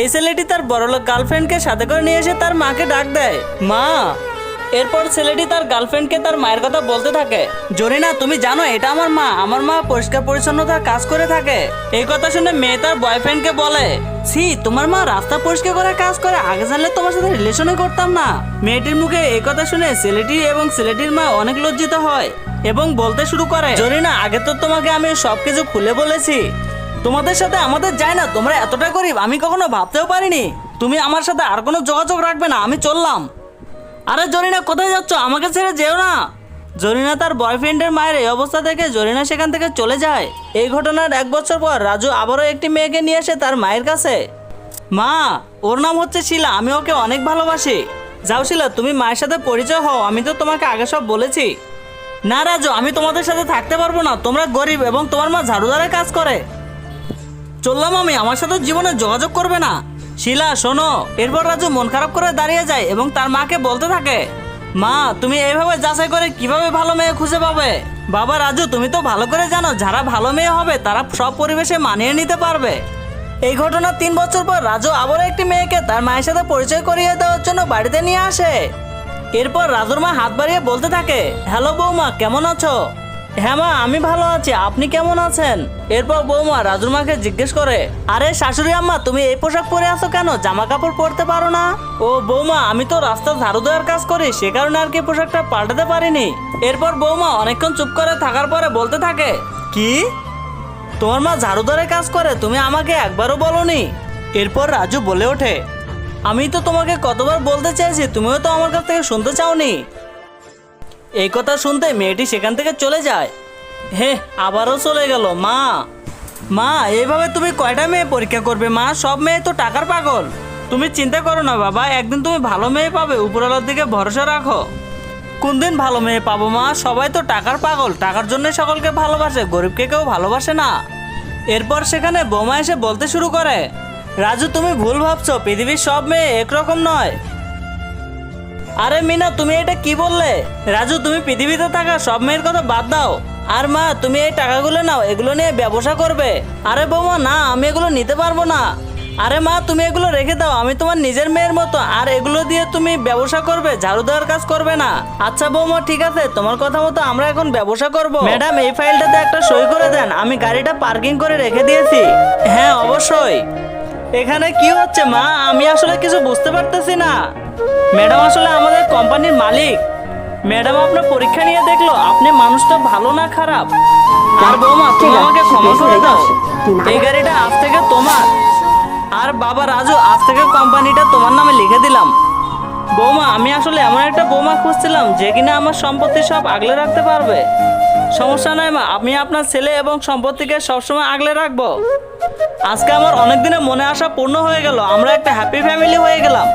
এই ছেলেটি তার বড়লোক গার্লফ্রেন্ডকে সাথে করে নিয়ে এসে তার মাকে ডাক দেয়। মা! এরপর ছেলেটি তার গার্লফ্রেন্ডকে তার মায়ের কথা বলতে থাকে। জরিনা, তুমি জানো, এটা আমার মা। আমার মা পরিষ্কার পরিচ্ছন্নতার কাজ করে থাকে। এই কথা শুনে মেয়ে তার বয়ফ্রেন্ডকে বলে, ছি, তোমার মা রাস্তা পরিষ্কার করার কাজ করে, আগে জানলে তোমার সাথে রিলেশনে করতাম না। মেয়েটির মুখে এই কথা শুনে ছেলেটি এবং ছেলেটির মা অনেক লজ্জিত হয় এবং বলতে শুরু করে, জরিনা, আগে তো তোমাকে আমি সবকিছু খুলে বলেছি। তোমাদের সাথে আমাদের যায় না, তোমরা এতটা গরিব, আমি কখনো ভাবতেও পারিনি। তুমি আমার সাথে আর কোনো যোগাযোগ রাখবে না, আমি চললাম। আরে জরিনা, কোথায় যাচ্ছ? আমাকে ছেড়ে যেও না। জরিনা তার বয়ফ্রেন্ডের মায়ের এই অবস্থা দেখে জরিনা সেখান থেকে চলে যায়। এই ঘটনার এক বছর পর রাজু আবারও একটি মেয়েকে নিয়ে আসে তার মায়ের কাছে। মা, ওর নাম হচ্ছে শিলা, আমি ওকে অনেক ভালোবাসি। যাও শিলা, তুমি মায়ের সাথে পরিচয় হও, আমি তো তোমাকে আগে সব বলেছি। না রাজু, আমি তোমাদের সাথে থাকতে পারব না, তোমরা গরিব এবং তোমার মা ঝাড়ুদারে কাজ করে। চললাম আমি, আমার সাথে জীবনে যোগাযোগ করবে না। শিলা, শোনো, এরপর রাজু মন খারাপ করে দাঁড়িয়ে যায় এবং তার মাকে বলতে থাকে, মা, তুমি এইভাবে যাচাই করে কীভাবে ভালো মেয়ে খুঁজে পাবে? বাবা, রাজু, তুমি তো ভালো করে জানো, যারা ভালো মেয়ে হবে, তারা সব পরিবেশে মানিয়ে নিতে পারবে। এই ঘটনা তিন বছর পর রাজু আবারও একটি মেয়েকে তার মায়ের সাথে পরিচয় করিয়ে দেওয়ার জন্য বাড়িতে নিয়ে আসে। এরপর রাজুর মা হাত বাড়িয়ে বলতে থাকে, হ্যালো বৌমা, কেমন আছো? হ্যাঁ মা, আমি ভালো আছি। আপনি কেমন আছেন? এরপর বৌমা রাজুর মাকে জিজ্ঞেস করে, আরে শাশুড়ি আম্মা, তুমি এই পোশাক পরে আছো কেন? জামা কাপড় পরতে পারো না? ও বৌমা, আমি তো রাস্তা ঝাড়ু দেওয়ার কাজ করি, সে কারণে আর কি পোশাকটা পাল্টাতে পারিনি। এরপর বৌমা অনেকক্ষণ চুপ করে থাকার পরে বলতে থাকে, কি? তোমার মা ঝাড়ুদারের কাজ করে, তুমি আমাকে একবারও বলনি? এরপর রাজু বলে ওঠে, আমি তো তোমাকে কতবার বলতে চাইছি, তুমিও তো আমার কাছ থেকে শুনতে চাওনি। এই কথা শুনতে মেয়েটি সেখান থেকে চলে যায়। হে, আবারও চলে গেল, মা। মা, এইভাবে তুমি কয়টা মেয়ে পরীক্ষা করবে, মা? সব মেয়ে তো টাকার পাগল। তুমি চিন্তা করো না, বাবা। একদিন তুমি ভালো মেয়ে পাবে, উপরওয়ালার দিকে ভরসা রাখো। কোন দিন ভালো মেয়ে পাবো, মা? সবাই তো টাকার পাগল। টাকার জন্য সকলকে ভালোবাসে, গরিবকে কেউ ভালোবাসে না। এরপর সেখানে বোমা এসে বলতে শুরু করে, রাজু, তুমি ভুল ভাবছ, পৃথিবীর সব মেয়ে একরকম নয়। আরে মিনা তুমি এটা কি বললে? রাজু তুমি পৃথিবীতে থাকা সব মেয়ের কথা বাদ দাও। আর মা তুমি এই টাকাগুলো নাও এগুলো নিয়ে ব্যবসা করবে। আরে বৌমা না আমি এগুলো নিতে পারব না। আরে মা তুমি এগুলো রেখে দাও আমি তোমার নিজের মেয়ের মতো। আর এগুলো দিয়ে তুমি ব্যবসা করবে ঝাড়ু দেওয়ার কাজ করবে না। আচ্ছা বৌমা ঠিক আছে তোমার কথা মতো আমরা এখন ব্যবসা করব। ম্যাডাম এই ফাইলটাতে একটা সই করে দেন আমি গাড়িটা পার্কিং করে রেখে দিয়েছি। হ্যাঁ অবশ্যই। এখানে কি হচ্ছে মা? আমি আসলে কিছু বুঝতে পারতেছি না। ম্যাডাম আসলে আমাদের কোম্পানির মালিক। ম্যাডাম আপনার পরীক্ষা নিয়ে দেখল আপনি মানুষটা ভালো না খারাপ? আর বৌমা তুমি আমাকে ক্ষমা করে দাও। এই গাড়িটা আজ থেকে তোমার। আর বাবা রাজু আজ থেকে কোম্পানিটা তোমার নামে লিখে দিলাম। বৌমা আমি আসলে এমন একটা বৌমা খুঁজছিলাম যে কিনা আমার সম্পত্তি সব আগলে রাখতে পারবে। সমস্যা নাই মা আমি আপনার ছেলে এবং সম্পত্তিকে সবসময় আগলে রাখব। আজকে আমার অনেক দিনের মনে আশা পূর্ণ হয়ে গেল আমরা একটা হ্যাপি ফ্যামিলি হয়ে গেলাম।